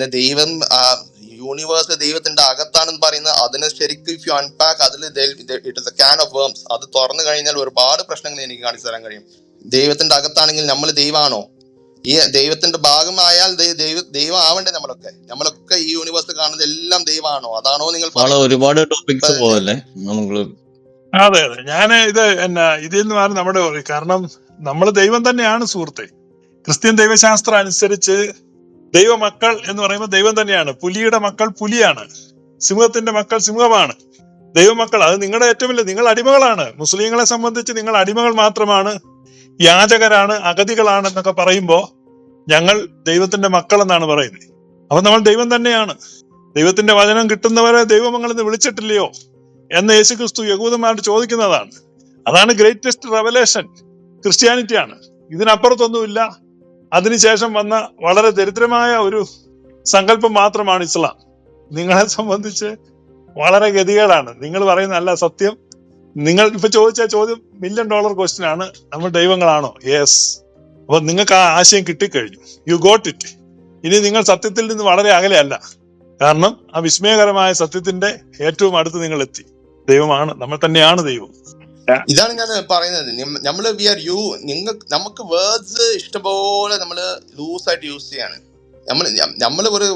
പിന്നെ ദൈവം യൂണിവേഴ്സ് ദൈവത്തിന്റെ അകത്താണെന്ന് പറയുന്നത് അതിനെ ശരിക്കും ഇഫ് യു അൺപാക്ക് അതിൽ it is a can of worms അത് തുറന്നു കഴിഞ്ഞാൽ ഒരുപാട് പ്രശ്നങ്ങൾ എനിക്ക് കാണിച്ചു തരാൻ കഴിയും. ദൈവത്തിന്റെ അകത്താണെങ്കിൽ നമ്മൾ ദൈവമാണോ ഈ ദൈവത്തിന്റെ ഭാഗമായാൽ ദൈവ ദൈവം ആവണ്ടേ നമ്മളൊക്കെ? നമ്മളൊക്കെ ഈ യൂണിവേഴ്സ് കാണുന്നത് എല്ലാം ദൈവമാണോ അതാണോ നിങ്ങൾ ഒരുപാട് ടോപ്പിക്സ് അതെ. അതെ ഞാൻ ഇത് എന്നാ ഇതിൽ നിന്ന് മാറി നമ്മുടെ കാരണം നമ്മൾ ദൈവം തന്നെയാണ് സുഹൃത്തെ. ക്രിസ്ത്യൻ ദൈവശാസ്ത്രം അനുസരിച്ച് ദൈവമക്കൾ എന്ന് പറയുമ്പോൾ ദൈവം തന്നെയാണ്. പുലിയുടെ മക്കൾ പുലിയാണ്. സിംഹത്തിന്റെ മക്കൾ സിംഹമാണ്. ദൈവമക്കൾ അത് നിങ്ങളുടെ ഏറ്റവും വലിയ നിങ്ങൾ അടിമകളാണ്. മുസ്ലിങ്ങളെ സംബന്ധിച്ച് നിങ്ങൾ അടിമകൾ മാത്രമാണ്. യാചകരാണ് അഗതികളാണ് എന്നൊക്കെ പറയുമ്പോ ഞങ്ങൾ ദൈവത്തിന്റെ മക്കൾ എന്നാണ് പറയുന്നത്. അപ്പൊ നമ്മൾ ദൈവം തന്നെയാണ്. ദൈവത്തിന്റെ വചനം കിട്ടുന്നവരെ ദൈവമങ്ങളെന്ന് വിളിച്ചിട്ടില്ലയോ എന്ന് യേശു ക്രിസ്തു യഹൂദന്മാരോട് ചോദിക്കുന്നതാണ്. അതാണ് ഗ്രേറ്റസ്റ്റ് റെവലേഷൻ ക്രിസ്ത്യാനിറ്റിയാണ്. ഇതിനപ്പുറത്തൊന്നുമില്ല. അതിനുശേഷം വന്ന വളരെ ദരിദ്രമായ ഒരു സങ്കല്പം മാത്രമാണ് ഇസ്ലാം. നിങ്ങളെ സംബന്ധിച്ച് വളരെ ഗതികേടാണ്. നിങ്ങൾ പറയുന്ന അല്ല സത്യം. നിങ്ങൾ ഇപ്പൊ ചോദിച്ച ചോദ്യം മില്യൺ ഡോളർ ക്വസ്റ്റ്യൻ ആണ്. നമ്മൾ ദൈവങ്ങളാണോ? യെസ് അപ്പൊ നിങ്ങൾക്ക് ആ ആശയം കിട്ടിക്കഴിഞ്ഞു. യു ഗോട്ട് ഇറ്റ് ഇനി നിങ്ങൾ സത്യത്തിൽ നിന്ന് വളരെ അകലെയല്ല കാരണം ആ വിസ്മയകരമായ സത്യത്തിന്റെ ഏറ്റവും അടുത്ത് നിങ്ങൾ എത്തി. ദൈവമാണ്. നമ്മൾ തന്നെയാണ് ദൈവം. ഇതാണ് ഞാൻ പറയുന്നത്. നമ്മൾ വി ആർ യു നിങ്ങൾ നമുക്ക് വേർഡ്സ് ഇഷ്ടംപോലെ നമ്മൾ ലൂസ് ആയിട്ട് യൂസ് ചെയ്യാണ്. നമ്മൾ നമ്മൾ ഒരു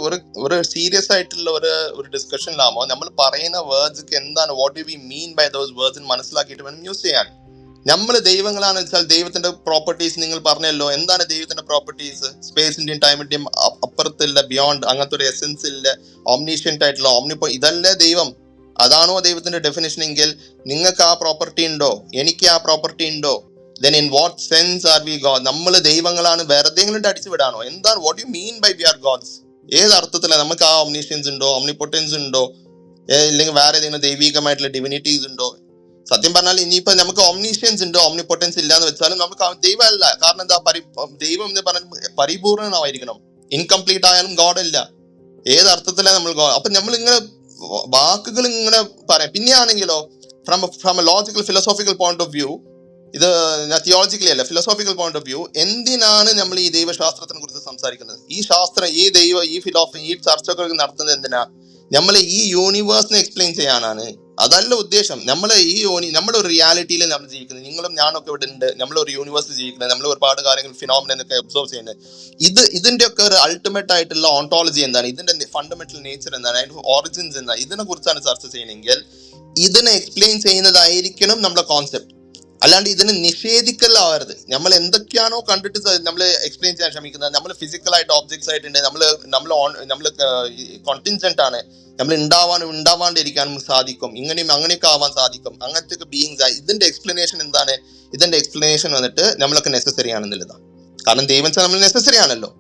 ഒരു സീരിയസ് ആയിട്ടുള്ള ഒരു ഒരു ഡിസ്കഷനിലാകുമ്പോൾ നമ്മൾ പറയുന്ന വേർഡ്സ് എന്താണ് what you we mean by those words മനസ്സിലാക്കിയിട്ട് വേണം യൂസ് ചെയ്യാൻ. നമ്മൾ ദൈവങ്ങളാണ് വെച്ചാൽ ദൈവത്തിന്റെ പ്രോപ്പർട്ടീസ് നിങ്ങൾ പറഞ്ഞല്ലോ. എന്താണ് ദൈവത്തിന്റെ പ്രോപ്പർട്ടീസ് സ്പേസിന്റെയും ടൈമിന്റെയും അപ്പുറത്തില്ല ബിയോണ്ട് അങ്ങനത്തെ ഒരു എസെൻസ് ഇല്ല ഓംനീഷ്യന്റ് ആയിട്ടുള്ള ഓംനിപ്പോ ഇതല്ലേ ദൈവം. അതാണോ ദൈവത്തിന്റെ ഡെഫിനേഷൻ എങ്കിൽ നിങ്ങൾക്ക് ആ പ്രോപ്പർട്ടി ഉണ്ടോ? എനിക്ക് ആ പ്രോപ്പർട്ടി ഉണ്ടോ? Then in what sense are we god നമ്മൾ ദൈവങ്ങളാണ് വെറുതെ എന്തെങ്കിലും അടിച്ചു വിടാണോ? എന്താണ്? What you mean by we are gods ഏത് അർത്ഥത്തിലാണ്? നമുക്ക് ആ ഒമ്നീഷ്യൻസ് ഉണ്ടോ? ഒമ്നിപൊട്ടൻസ് ഉണ്ടോ? ഇല്ലെങ്കിൽ വേറെ ഏതെങ്കിലും ദൈവികമായിട്ടുള്ള ഡിവിനിറ്റീസ് ഉണ്ടോ? സത്യം പറഞ്ഞാൽ ഇനിയിപ്പോ നമുക്ക് ഒമ്നീഷ്യൻസ് ഉണ്ടോ? ഒമ്നിപൊട്ടൻസ് ഇല്ല എന്ന് വെച്ചാലും നമുക്ക് ദൈവമല്ല. കാരണം എന്താ? പരി ദൈവം എന്ന് പറഞ്ഞാൽ പരിപൂർണമായിരിക്കണം ഇൻകംപ്ലീറ്റ് ആയാലും ഗോഡ് ഇല്ല ഏത് അർത്ഥത്തിലാണ് നമ്മൾ? അപ്പൊ നമ്മൾ ഇങ്ങനെ വാക്കുകൾ ഇങ്ങനെ പറയാം. പിന്നെയാണെങ്കിലോ from from a logical philosophical point of view ഇത് തിയോളജിക്കലി അല്ല ഫിലോസോഫിക്കൽ പോയിന്റ് ഓഫ് വ്യൂ എന്തിനാണ് നമ്മൾ ഈ ദൈവശാസ്ത്രത്തിനെ കുറിച്ച് സംസാരിക്കുന്നത്? ഈ ശാസ്ത്രം ഈ ദൈവ ഈ ഫിലോസഫി ഈ ചർച്ചകൾ നടത്തുന്നത് എന്തിനാ? നമ്മൾ ഈ യൂണിവേഴ്സിനെ എക്സ്പ്ലെയിൻ ചെയ്യാനാണ്. അതല്ല ഉദ്ദേശം. നമ്മൾ ഈ യോനി നമ്മുടെ ഒരു റിയാലിറ്റിയിൽ നമ്മൾ ജീവിക്കുന്നത് നിങ്ങളും ഞാനൊക്കെ ഇവിടെ ഉണ്ട് നമ്മൾ ഒരു യൂണിവേഴ്സിൽ ജീവിക്കുന്നത് നമ്മൾ ഒരുപാട് കാര്യങ്ങൾ ഫിനോമിനൻ ഒക്കെ ഒബ്സർവ് ചെയ്യുന്നത്. ഇത് ഇതിന്റെ ഒക്കെ ഒരു അൾട്ടിമേറ്റ് ആയിട്ടുള്ള ഓണ്ടോളജി എന്താണ്? ഇതിന്റെ ഫണ്ടമെന്റൽ നേച്ചർ എന്താണ്? അതിന്റെ ഓറിജിൻസ് എന്താണ്? ഇതിനെ കുറിച്ചാണ് ചർച്ച ചെയ്യണമെങ്കിൽ ഇതിനെ എക്സ്പ്ലെയിൻ ചെയ്യുന്നതായിരിക്കണം നമ്മുടെ കോൺസെപ്റ്റ് അല്ലാണ്ട് ഇതിനെ നിഷേധിക്കലാവരുത് നമ്മൾ എന്തൊക്കെയാണോ കണ്ടിട്ട് നമ്മൾ എക്സ്പ്ലെയിൻ ചെയ്യാൻ ശ്രമിക്കുന്നത്. നമ്മൾ ഫിസിക്കലായിട്ട് ഓബ്ജക്ട്സ് ആയിട്ടുണ്ട്. നമ്മൾ നമ്മൾ ഓൺ നമ്മൾ കോണ്ടിൻജന്റ് ആണ്. നമ്മൾ ഉണ്ടാവാനും ഉണ്ടാവാണ്ടിരിക്കാനും സാധിക്കും. ഇങ്ങനെയും അങ്ങനെയൊക്കെ ആവാൻ സാധിക്കും. അങ്ങനത്തെ ബീയിങ്സ് ആയി ഇതിന്റെ എക്സ്പ്ലനേഷൻ എന്താണ്? ഇതിന്റെ എക്സ്പ്ലനേഷൻ വന്നിട്ട് നമ്മളൊക്കെ നെസസറി ആണെന്നുള്ളതാണ് കാരണം ദൈവം നമ്മൾ നെസസറി ആണല്ലോ.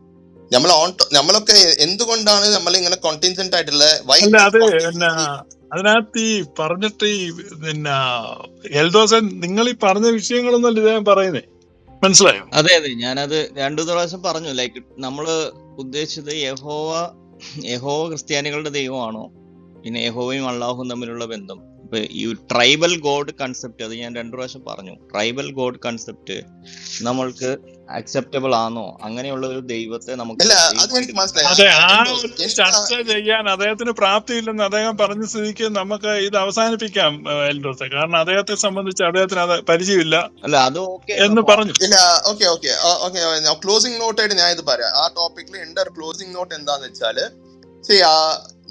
നമ്മൾ ഓൺ നമ്മളൊക്കെ എന്തുകൊണ്ടാണ് നമ്മൾ ഇങ്ങനെ കോണ്ടിൻജന്റ് ആയിട്ടുള്ള അതിനകത്ത് ഈ പറഞ്ഞിട്ട് ഈ പിന്നെ എൽദോസൻ നിങ്ങൾ ഈ പറഞ്ഞ വിഷയങ്ങളൊന്നും ഇദ്ദേഹം പറയുന്നേ. മനസ്സിലായോ? അതെ അതെ. ഞാനത് രണ്ടു പ്രാവശ്യം പറഞ്ഞു. ലൈക്ക് നമ്മൾ ഉദ്ദേശിച്ചത് യഹോവ യഹോവ ക്രിസ്ത്യാനികളുടെ ദൈവമാണോ? പിന്നെ യഹോവയും അള്ളാഹും തമ്മിലുള്ള ബന്ധം. ഈ ട്രൈബൽ ഗോഡ് കൺസെപ്റ്റ് അത് ഞാൻ രണ്ടു പ്രാവശ്യം പറഞ്ഞു. ട്രൈബൽ ഗോഡ് കൺസെപ്റ്റ് നമ്മൾക്ക് അക്സെപ്റ്റബിൾ ആണോ? അങ്ങനെയുള്ള ഒരു ദൈവത്തെ നമുക്ക് അത് ആ ഒരു ചർച്ച ചെയ്യാൻ അദ്ദേഹത്തിന് പ്രാപ്തിയില്ലെന്ന് അദ്ദേഹം പറഞ്ഞ സ്ഥിതിക്ക് നമുക്ക് ഇത് അവസാനിപ്പിക്കാം എൽഡോസെ കാരണം അദ്ദേഹത്തെ സംബന്ധിച്ച് അദ്ദേഹത്തിന് അത് പരിചയമില്ല. അല്ല അത് ഓക്കെ എന്ന് പറഞ്ഞു. ഇല്ല okay okay okay closing note ആയിട്ട് ഞാൻ ഇത് പറയാം. ആ ടോപ്പിക്കിൽ എന്റെ ഒരു ക്ലോസിംഗ് നോട്ട് എന്താന്ന് വെച്ചാൽ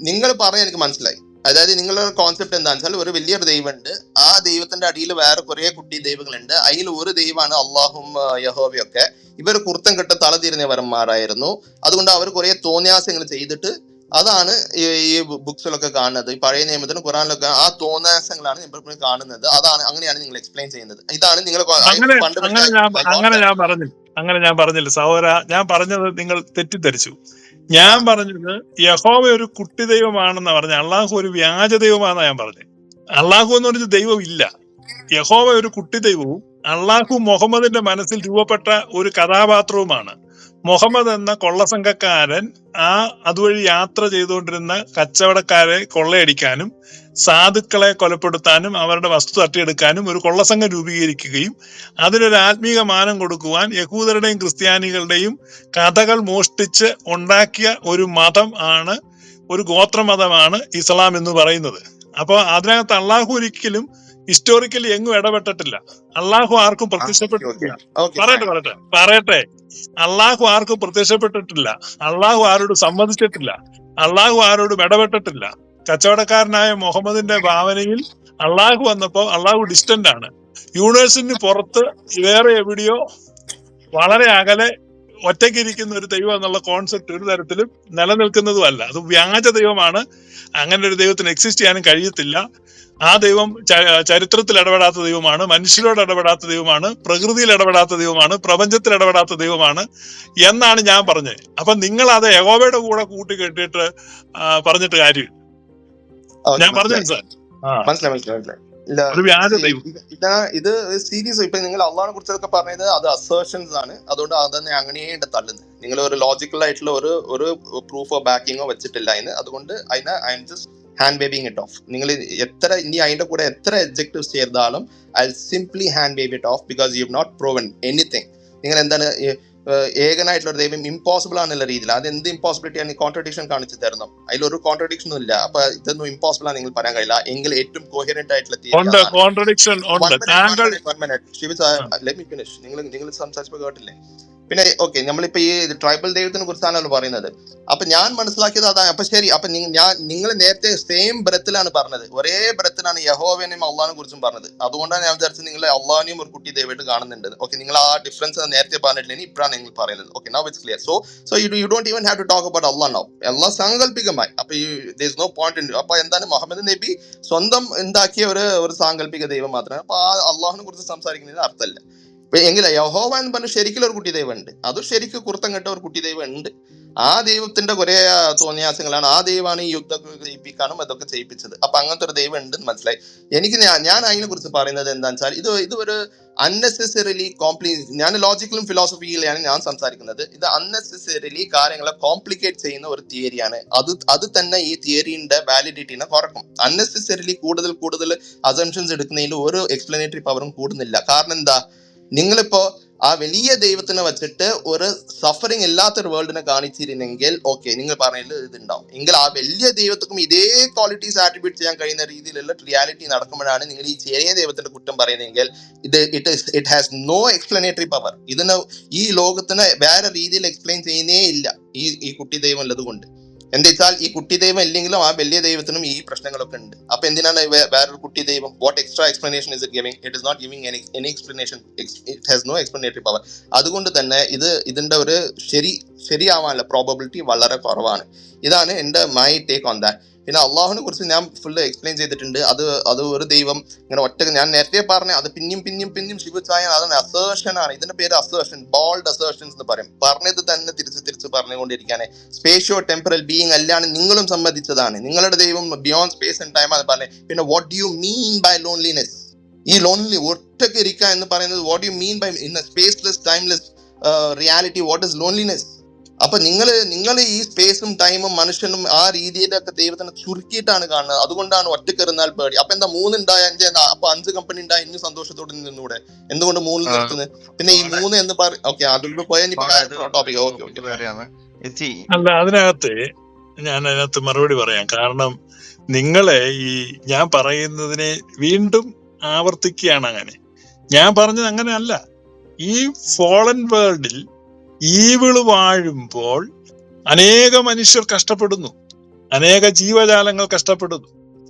നിങ്ങൾ പറഞ്ഞ എനിക്ക് മനസ്സിലായി. അതായത് നിങ്ങളുടെ കോൺസെപ്റ്റ് എന്താന്ന് വെച്ചാൽ ഒരു വലിയൊരു ദൈവമുണ്ട്. ആ ദൈവത്തിന്റെ അടിയിൽ വേറെ കുറെ കുട്ടി ദൈവങ്ങളുണ്ട്. അതിൽ ഒരു ദൈവമാണ് അള്ളാഹും യഹോബിയൊക്കെ ഇവർ കുർത്തം കെട്ട തളതിരിഞ്ഞവരന്മാരായിരുന്നു അതുകൊണ്ട് അവർ കുറെ തോന്നിയാസങ്ങൾ ചെയ്തിട്ട് അതാണ് ഈ ബുക്സിലൊക്കെ കാണുന്നത്. ഈ പഴയ നിയമത്തിനും ഖുറാനിലൊക്കെ ആ തോന്നാസങ്ങളാണ് നിങ്ങൾ കാണുന്നത്. അതാണ് അങ്ങനെയാണ് നിങ്ങൾ എക്സ്പ്ലെയിൻ ചെയ്യുന്നത്. ഇതാണ് നിങ്ങൾ അങ്ങനെ ഞാൻ പറഞ്ഞില്ല. അങ്ങനെ ഞാൻ പറഞ്ഞില്ല. സഹോദര ഞാൻ പറഞ്ഞത് നിങ്ങൾ തെറ്റിദ്ധരിച്ചു. ഞാൻ പറഞ്ഞത് യഹോവ ഒരു കുട്ടി ദൈവമാണെന്ന് പറഞ്ഞ അള്ളാഹു ഒരു വ്യാജ ദൈവമാണെന്ന് ഞാൻ പറഞ്ഞത്. അള്ളാഹു എന്ന് പറഞ്ഞ ദൈവം ഇല്ല. യഹോവ ഒരു കുട്ടി ദൈവവും അള്ളാഹു മുഹമ്മദിന്റെ മനസ്സിൽ രൂപപ്പെട്ട ഒരു കഥാപാത്രവുമാണ്. മുഹമ്മദ് എന്ന കൊള്ളസംഘക്കാരൻ ആ അതുവഴി യാത്ര ചെയ്തുകൊണ്ടിരുന്ന കച്ചവടക്കാരെ കൊള്ളയടിക്കാനും സാധുക്കളെ കൊലപ്പെടുത്താനും അവരുടെ വസ്തു തട്ടിയെടുക്കാനും ഒരു കൊള്ളസംഘം രൂപീകരിക്കുകയും അതിനൊരു ആത്മീക മാനം കൊടുക്കുവാൻ യഹൂദരുടെയും ക്രിസ്ത്യാനികളുടെയും കഥകൾ മോഷ്ടിച്ച് ഉണ്ടാക്കിയ ഒരു മതം ആണ് ഒരു ഗോത്രമതമാണ് ഇസ്ലാം എന്ന് പറയുന്നത്. അപ്പോൾ അതിനകത്ത് അള്ളാഹു ഒരിക്കലും ഹിസ്റ്റോറിക്കലി എങ്ങും ഇടപെട്ടിട്ടില്ല. അള്ളാഹു ആർക്കും പ്രത്യക്ഷപ്പെട്ടിട്ടില്ല. പറയട്ടെ പറയട്ടെ. പറയട്ടെ. അള്ളാഹു ആർക്കും പ്രത്യക്ഷപ്പെട്ടിട്ടില്ല. അള്ളാഹു ആരോടും സംബന്ധിച്ചിട്ടില്ല അള്ളാഹു ആരോടും ഇടപെട്ടിട്ടില്ല. കച്ചവടക്കാരനായ മുഹമ്മദിന്റെ ഭാവനയിൽ അള്ളാഹു വന്നപ്പോ അള്ളാഹു ഡിസ്റ്റന്റ് ആണ്. യൂണിവേഴ്സിന് പുറത്ത് വേറെ എവിടെയോ വളരെ അകലെ ഒറ്റയ്ക്കിരിക്കുന്ന ഒരു ദൈവം എന്നുള്ള കോൺസെപ്റ്റ് ഒരു തരത്തിലും നിലനിൽക്കുന്നതുമല്ല. അത് വ്യാജ ദൈവമാണ്. അങ്ങനെ ഒരു ദൈവത്തിന് എക്സിസ്റ്റ് ചെയ്യാനും കഴിയത്തില്ല. ആ ദൈവം ചരിത്രത്തിൽ ഇടപെടാത്ത ദൈവമാണ് മനുഷ്യരോട് ഇടപെടാത്ത ദൈവമാണ് പ്രകൃതിയിൽ ഇടപെടാത്ത ദൈവമാണ് പ്രപഞ്ചത്തിൽ ഇടപെടാത്ത ദൈവമാണ് എന്നാണ് ഞാൻ പറഞ്ഞത്. അപ്പൊ നിങ്ങൾ അത് യഹോവയുടെ കൂടെ കൂട്ടി കെട്ടിയിട്ട് പറഞ്ഞിട്ട് കാര്യം ഞാൻ പറഞ്ഞു സാർ മനസ്സിലായി മനസ്സിലായി. ഇത് സീരിയസ്. ഇപ്പൊ നിങ്ങൾ അള്ളാഹിനെ കുറിച്ചൊക്കെ പറഞ്ഞത് അത് അസേർഷൻസ് ആണ്. അതുകൊണ്ട് അതന്നെ അങ്ങനെയേ തള്ളുന്നത്. നിങ്ങൾ ഒരു ലോജിക്കൽ ആയിട്ടുള്ള ഒരു ഒരു പ്രൂഫോ ബാക്കിങ്ങോ വെച്ചിട്ടില്ല അതിന്. അതുകൊണ്ട് അതിനെ I'm just hand waving it off നിങ്ങൾ എത്ര ഇനി അതിന്റെ കൂടെ എത്ര എഡ്ജക്റ്റീവ്സ് ചെയ്താലും I simply hand wave it off because you not proven anything നിങ്ങൾ എന്താണ് ഏകനായിട്ടുള്ള ഒരു ദൈവം ഇമ്പോസിബിൾ ആണെന്നുള്ള രീതിയിൽ. അത് എന്ത് ഇമ്പോസിബിലിറ്റി ആണ്? കോൺട്രഡിക്ഷൻ കാണിച്ചു തരണം അതിലൊരു കോൺട്രഡിക്ഷനും ഇല്ല. അപ്പൊ ഇതൊന്നും ഇമ്പോസിബിൾ ആണ് നിങ്ങൾ പറയാൻ കഴിയില്ല. എങ്കിൽ ഏറ്റവും കോഹറന്റ് ആയിട്ടുള്ള. കോൺട്രഡിക്ഷൻ. നിങ്ങൾ നിങ്ങൾ സംസാരിച്ചപ്പോൾ കേട്ടില്ലേ? പിന്നെ ഓക്കെ നമ്മളിപ്പോ ഈ ട്രൈബൽ ദൈവത്തിനെ കുറിച്ചാണല്ലോ പറയുന്നത്. അപ്പൊ ഞാൻ മനസ്സിലാക്കിയത് അതാണ്. അപ്പൊ ശരി അപ്പൊ ഞാൻ നിങ്ങൾ നേരത്തെ സെയിം ബ്രത്തിലാണ് പറഞ്ഞത്. ഒരേ ബ്രത്തിലാണ് യഹോവനെയും അള്ളഹാനെ കുറിച്ചും പറഞ്ഞത്. അതുകൊണ്ടാണ് ഞാൻ വിചാരിച്ചത് നിങ്ങൾ അള്ളഹാനെയും ഒരു കുട്ടി ദൈവമായിട്ട് കാണുന്നുണ്ട്. ഓക്കെ നിങ്ങൾ ആ ഡിഫറൻസ് നേരത്തെ പറഞ്ഞിട്ടില്ല. ഇനി ഇപ്പോഴാണ് നിങ്ങൾ പറയുന്നത്. Okay now it's clear so so you you don't even have to talk about Allah now എല്ലാ സാങ്കല്പികമായി അപ്പൊ ഈ ദർ നോ പോയിന്റ് ഉണ്ട് അപ്പൊ എന്താണ് മുഹമ്മദ് നബി സ്വന്തം ഉണ്ടാക്കിയ ഒരു ഒരു സാങ്കല്പിക ദൈവം മാത്രമാണ്. അപ്പൊ ആ അള്ളാഹിനെ കുറിച്ച് സംസാരിക്കുന്നതിന് അർത്ഥമില്ല. എങ്കില യഹോവ എന്ന് പറഞ്ഞ ശരിക്കും ഒരു കുട്ടി ദൈവമുണ്ട് ഉണ്ട് അത് ശരിക്കും കുർത്തം കെട്ട ഒരു കുട്ടി ദൈവമുണ്ട് ഉണ്ട് ആ ദൈവത്തിന്റെ കുറെ തോന്നിയാസങ്ങളാണ് ആ ദൈവമാണ് ഈ യുദ്ധം ചെയ്യിപ്പിക്കാനും അതൊക്കെ ചെയ്യിപ്പിച്ചത്. അപ്പൊ അങ്ങനത്തെ ഒരു ദൈവം ഉണ്ട്ന്ന് മനസ്സിലായി. എനിക്ക് ഞാൻ അതിനെ കുറിച്ച് പറയുന്നത് എന്താണെന്ന് വെച്ചാൽ ഇത് ഇത് ഒരു അൺനെസസറിലി കോംപ്ലി ഞാൻ ലോജിക്കലും ഫിലോസഫിയിലാണ് ഞാൻ സംസാരിക്കുന്നത്. ഇത് അൺനെസസറിലി കാര്യങ്ങളെ കോംപ്ലിക്കേറ്റ് ചെയ്യുന്ന ഒരു തിയറിയാണ്. അത് അത് തന്നെ ഈ തിയറിന്റെ വാലിഡിറ്റിനെ കുറക്കും. അൺനെസസറിലി കൂടുതൽ കൂടുതൽ അസംഷൻസ് എടുക്കുന്നതിൽ ഒരു എക്സ്പ്ലനേറ്ററി പവറും കൂടുന്നില്ല. കാരണം എന്താ? നിങ്ങളിപ്പോ ആ വലിയ ദൈവത്തിനെ വെച്ചിട്ട് ഒരു സഫറിങ് ഇല്ലാത്തൊരു വേൾഡിനെ കാണിച്ചിരുന്നെങ്കിൽ ഓക്കെ നിങ്ങൾ പറഞ്ഞതിൽ ഇതുണ്ടാവും. എങ്കിൽ ആ വലിയ ദൈവത്തിനും ഇതേ ക്വാളിറ്റീസ് ആട്രിബ്യൂട്ട് ചെയ്യാൻ കഴിയുന്ന രീതിയിലുള്ള റിയാലിറ്റി നടക്കുമ്പോഴാണ് നിങ്ങൾ ഈ ചെറിയ ദൈവത്തിന്റെ കുറ്റം പറയുന്നതെങ്കിൽ ഇത് it it has no explanatory power ഇതിന് ഈ ലോകത്തിന് വേറെ രീതിയിൽ എക്സ്പ്ലെയിൻ ചെയ്യുന്നേ ഇല്ല ഈ ഈ കുട്ടി ദൈവം ഉള്ളത് കൊണ്ട് എന്താ ഈ കുട്ടി ദൈവം ഇല്ലെങ്കിലും ആ വലിയ ദൈവത്തിനും ഈ പ്രശ്നങ്ങളൊക്കെ ഉണ്ട്. അപ്പൊ എന്തിനാണ് വേറൊരു കുട്ടി ദൈവം? What extra explanation is it giving it is not giving any any explanation it has no explanatory power അതുകൊണ്ട് തന്നെ ഇത് ഇതിന്റെ ഒരു ശരി ശരിയാവാനുള്ള പ്രോബബിലിറ്റി വളരെ കുറവാണ്. ഇതാണ് എന്റെ മൈ ടേക്ക് ഓൺ ദാറ്റ് പിന്നെ അള്ളാഹുവിനെ കുറിച്ച് ഞാൻ ഫുള്ള് എക്സ്പ്ലെയിൻ ചെയ്തിട്ടുണ്ട്. അത് അത് ഒരു ദൈവം ഇങ്ങനെ ഒറ്റ ഞാൻ നേരത്തെ പറഞ്ഞ അത് പിന്നെയും പിന്നെയും പിന്നെയും ശിവചായൻ അതാണ് അസേർഷൻ ആണ്. ഇതിന്റെ പേര് അസേർഷൻ ബോൾഡ് അസേർഷൻസ് എന്ന് പറയും. പറഞ്ഞത് തന്നെ തിരിച്ച് തിരിച്ച് പറഞ്ഞുകൊണ്ടിരിക്കാനേ സ്പേഷ്യോ ടെമ്പറൽ ബീയിങ് അല്ലാണ് നിങ്ങളും സമ്മതിച്ചതാണ് നിങ്ങളുടെ ദൈവം ബിയോണ്ട് സ്പേസ് ആൻഡ് ടൈം ആണ് പറഞ്ഞത്. പിന്നെ what do you mean by loneliness ഈ ലോൺലി ഒറ്റയ്ക്ക് ഇരിക്കുക എന്ന് പറയുന്നത് what you mean by in spaceless timeless reality what is loneliness അപ്പൊ നിങ്ങൾ നിങ്ങൾ ഈ സ്പേസും ടൈമും മനുഷ്യനും ആ രീതിയിലൊക്കെ ദൈവത്തിനെ ചുരുക്കിയിട്ടാണ് കാണുന്നത്. അതുകൊണ്ടാണ് ഒറ്റക്കെറുന്നാൽ പേടി. അപ്പൊ എന്താ മൂന്നുണ്ടായ അഞ്ച് എന്താ? അപ്പൊ അഞ്ച് കമ്പനി ഉണ്ടായ ഇനി സന്തോഷത്തോടെ നിന്നൂടെ? എന്തുകൊണ്ട് മൂന്ന്. നിർത്തുന്നത്? പിന്നെ ഈ മൂന്ന് എന്ന് പറ ഓക്കെ അതിൽ പോയാൽ ടോപ്പിക് ഓക്കെ ഓക്കെ വേറെയാണ് ഇത് അല്ല അതിനകത്ത് ഞാൻ അതിനകത്ത് മറുപടി പറയാം. കാരണം നിങ്ങളെ ഈ ഞാൻ പറയുന്നതിനെ വീണ്ടും ആവർത്തിക്കുകയാണ് അങ്ങനെ. ഞാൻ പറഞ്ഞത് അങ്ങനെ അല്ല ഈ ഫോളൻ വേൾഡിൽ ഈവിൾ വാഴുമ്പോൾ അനേക മനുഷ്യർ കഷ്ടപ്പെടുന്നു. അനേക ജീവജാലങ്ങൾ കഷ്ടപ്പെടുന്നു.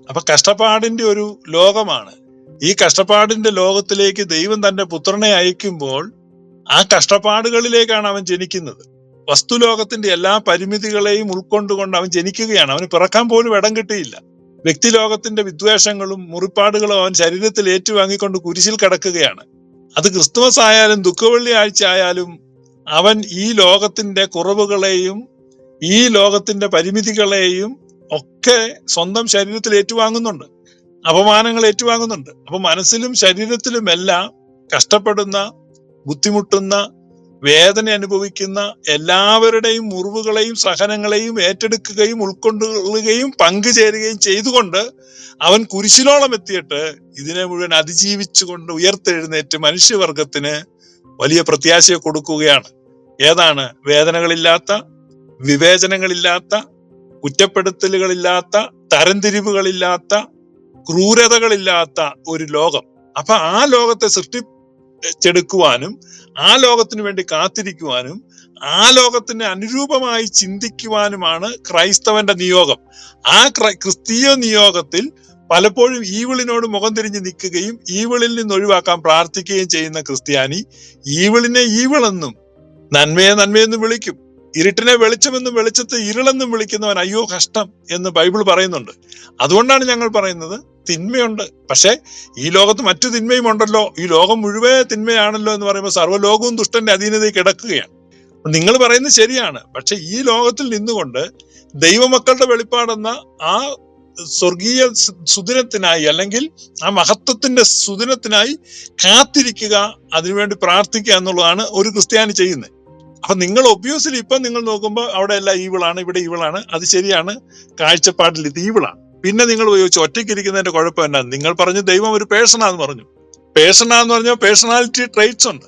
അപ്പൊ കഷ്ടപ്പാടിന്റെ ഒരു ലോകമാണ്. ഈ കഷ്ടപ്പാടിന്റെ ലോകത്തിലേക്ക് ദൈവം തന്റെ പുത്രനെ അയക്കുമ്പോൾ ആ കഷ്ടപ്പാടുകളിലേക്കാണ് അവൻ ജനിക്കുന്നത്. വസ്തുലോകത്തിന്റെ എല്ലാ പരിമിതികളെയും ഉൾക്കൊണ്ടുകൊണ്ട് അവൻ ജനിക്കുകയാണ്. അവന് പിറക്കാൻ പോലും ഇടം കിട്ടിയില്ല. വ്യക്തിലോകത്തിന്റെ വിദ്വേഷങ്ങളും മുറിപ്പാടുകളും അവൻ ശരീരത്തിൽ ഏറ്റുവാങ്ങിക്കൊണ്ട് കുരിശിൽ കിടക്കുകയാണ്. അത് ക്രിസ്തുമസ് ആയാലും ദുഃഖവെള്ളിയാഴ്ച ആയാലും അവൻ ഈ ലോകത്തിന്റെ കുറവുകളെയും ഈ ലോകത്തിന്റെ പരിമിതികളെയും ഒക്കെ സ്വന്തം ശരീരത്തിൽ ഏറ്റുവാങ്ങുന്നുണ്ട്. അപമാനങ്ങൾ ഏറ്റുവാങ്ങുന്നുണ്ട്. അപ്പൊ മനസ്സിലും ശരീരത്തിലുമെല്ലാം കഷ്ടപ്പെടുന്ന ബുദ്ധിമുട്ടുന്ന വേദന അനുഭവിക്കുന്ന എല്ലാവരുടെയും മുറിവുകളെയും സഹനങ്ങളെയും ഏറ്റെടുക്കുകയും ഉൾക്കൊള്ളുകയും പങ്കുചേരുകയും ചെയ്തുകൊണ്ട് അവൻ കുരിശിലോളം എത്തിയിട്ട് ഇതിനെ മുഴുവൻ അതിജീവിച്ചുകൊണ്ട് ഉയർത്തെഴുന്നേറ്റ് മനുഷ്യവർഗത്തിന് വലിയ പ്രത്യാശയെ കൊടുക്കുകയാണ്. ഏതാണ്? വേദനകളില്ലാത്ത വിവേചനങ്ങളില്ലാത്ത കുറ്റപ്പെടുത്തലുകളില്ലാത്ത തരംതിരിവുകളില്ലാത്ത ക്രൂരതകളില്ലാത്ത ഒരു ലോകം. അപ്പൊ ആ ലോകത്തെ സൃഷ്ടിച്ചെടുക്കുവാനും ആ ലോകത്തിന് വേണ്ടി കാത്തിരിക്കുവാനും ആ ലോകത്തിന് അനുരൂപമായി ചിന്തിക്കുവാനുമാണ് ക്രൈസ്തവന്റെ നിയോഗം. ആ ക്രൈ- ക്രിസ്തീയ നിയോഗത്തിൽ പലപ്പോഴും ഈവിളിനോട് മുഖം തിരിഞ്ഞ് നിൽക്കുകയും ഈവിളിൽ നിന്ന് ഒഴിവാക്കാൻ പ്രാർത്ഥിക്കുകയും ചെയ്യുന്ന ക്രിസ്ത്യാനി ഈവിളിനെ ഈവിളെന്നും നന്മയെ നന്മയെന്നും വിളിക്കും. ഇരുട്ടിനെ വെളിച്ചമെന്നും വെളിച്ചത്തെ ഇരുളെന്നും വിളിക്കുന്നവൻ അയ്യോ കഷ്ടം എന്ന് ബൈബിൾ പറയുന്നുണ്ട്. അതുകൊണ്ടാണ് ഞങ്ങൾ പറയുന്നത് തിന്മയുണ്ട്. പക്ഷേ ഈ ലോകത്ത് മറ്റു തിന്മയും ഉണ്ടല്ലോ ഈ ലോകം മുഴുവൻ തിന്മയാണല്ലോ എന്ന് പറയുമ്പോൾ സർവലോകവും ദുഷ്ടന്റെ അധീനതയിൽ കിടക്കുകയാണ്. നിങ്ങൾ പറയുന്നത് ശരിയാണ്. പക്ഷെ ഈ ലോകത്തിൽ നിന്നുകൊണ്ട് ദൈവമക്കളുടെ വെളിപ്പാടെന്ന ആ സ്വർഗീയ സുദിനത്തിനായി അല്ലെങ്കിൽ ആ മഹത്വത്തിന്റെ സുദിനത്തിനായി കാത്തിരിക്കുക അതിനുവേണ്ടി പ്രാർത്ഥിക്കുക എന്നുള്ളതാണ് ഒരു ക്രിസ്ത്യാനി ചെയ്യുന്നത്. അപ്പൊ നിങ്ങൾ ഒബ്വിയസ്ലി ഇപ്പൊ നിങ്ങൾ നോക്കുമ്പോൾ അവിടെ എല്ലാം ഈവിളാണ് ഇവിടെ ഈവിളാണ് അത് ശരിയാണ് കാഴ്ചപ്പാടിൽ ഇത് ഈവിളാണ് പിന്നെ നിങ്ങൾ ചോദിച്ചു ഒറ്റയ്ക്കിരിക്കുന്നതിന്റെ കുഴപ്പം എന്നാ നിങ്ങൾ പറഞ്ഞു ദൈവം ഒരു പേഴ്സണാന്ന് പറഞ്ഞു. പേഴ്സണാന്ന് പറഞ്ഞാൽ പേഴ്സണാലിറ്റി ട്രേറ്റ്സ് ഉണ്ട്.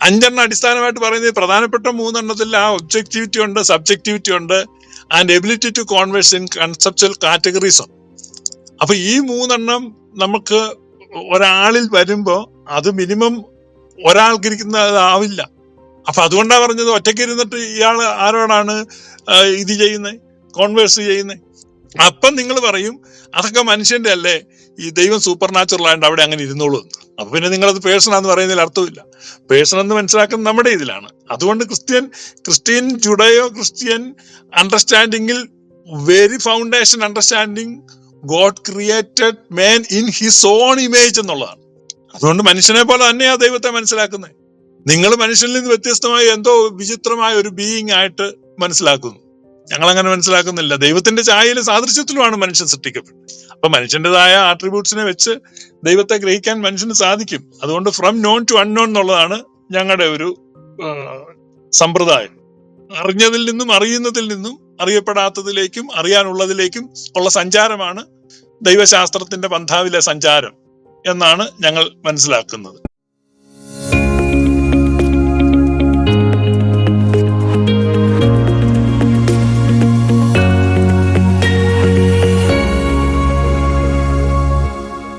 അഞ്ചെണ്ണം അടിസ്ഥാനമായിട്ട് പറയുന്നത് പ്രധാനപ്പെട്ട മൂന്നെണ്ണത്തിൽ ആ ഒബ്ജക്ടിവിറ്റി ഉണ്ട് സബ്ജക്ടിവിറ്റി ഉണ്ട് and ability to converse in conceptual categories ഉണ്ട് അപ്പൊ ഈ മൂന്നെണ്ണം നമുക്ക് ഒരാളിൽ വരുമ്പോ അത് മിനിമം ഒരാൾക്കിരിക്കുന്നതാവില്ല. അപ്പൊ അതുകൊണ്ടാണ് പറഞ്ഞത് ഒറ്റയ്ക്ക് ഇരുന്നിട്ട് ഇയാൾ ആരോടാണ് ഇത് ചെയ്യുന്നത് കോൺവേഴ്സ് ചെയ്യുന്നത് അപ്പം നിങ്ങൾ പറയും അതൊക്കെ മനുഷ്യന്റെ അല്ലേ? ഈ ദൈവം സൂപ്പർ നാച്ചുറൽ ആയതുകൊണ്ട് അവിടെ അങ്ങനെ ഇരുന്നോളൂ എന്ന്. അപ്പൊ പിന്നെ നിങ്ങളത് അത് ആണെന്ന് പറയുന്നതിൽ അർത്ഥമില്ല പേഴ്സൺ എന്ന് മനസ്സിലാക്കുന്നത് നമ്മുടെ ഇതിലാണ്. അതുകൊണ്ട് Christian Christian Judeo Christian അണ്ടർസ്റ്റാൻഡിങ്ങിൽ very foundation understanding God created man in his own image എന്നുള്ളതാണ്. അതുകൊണ്ട് മനുഷ്യനെ പോലെ തന്നെയാ ദൈവത്തെ മനസ്സിലാക്കുന്നത്. നിങ്ങൾ മനുഷ്യനിൽ നിന്ന് വ്യത്യസ്തമായ എന്തോ വിചിത്രമായ ഒരു ബീയിങ് ആയിട്ട് മനസ്സിലാക്കുന്നു. ഞങ്ങൾ അങ്ങനെ മനസ്സിലാക്കുന്നില്ല. ദൈവത്തിന്റെ ഛായയിലും സാദൃശ്യത്തിലുമാണ് മനുഷ്യൻ സൃഷ്ടിക്കപ്പെട്ടത് അപ്പൊ മനുഷ്യന്റേതായ ആട്രിബ്യൂട്ട്സിനെ വെച്ച് ദൈവത്തെ ഗ്രഹിക്കാൻ മനുഷ്യന് സാധിക്കും. അതുകൊണ്ട് ഫ്രം നോൺ ടു അൺനോൺ എന്നുള്ളതാണ് ഞങ്ങളുടെ ഒരു സമ്പ്രദായം. അറിഞ്ഞതിൽ നിന്നും അറിയുന്നതിൽ നിന്നും അറിയപ്പെടാത്തതിലേക്കും അറിയാനുള്ളതിലേക്കും ഉള്ള സഞ്ചാരമാണ് ദൈവശാസ്ത്രത്തിന്റെ പന്ഥാവിലെ സഞ്ചാരം എന്നാണ് ഞങ്ങൾ മനസ്സിലാക്കുന്നത്.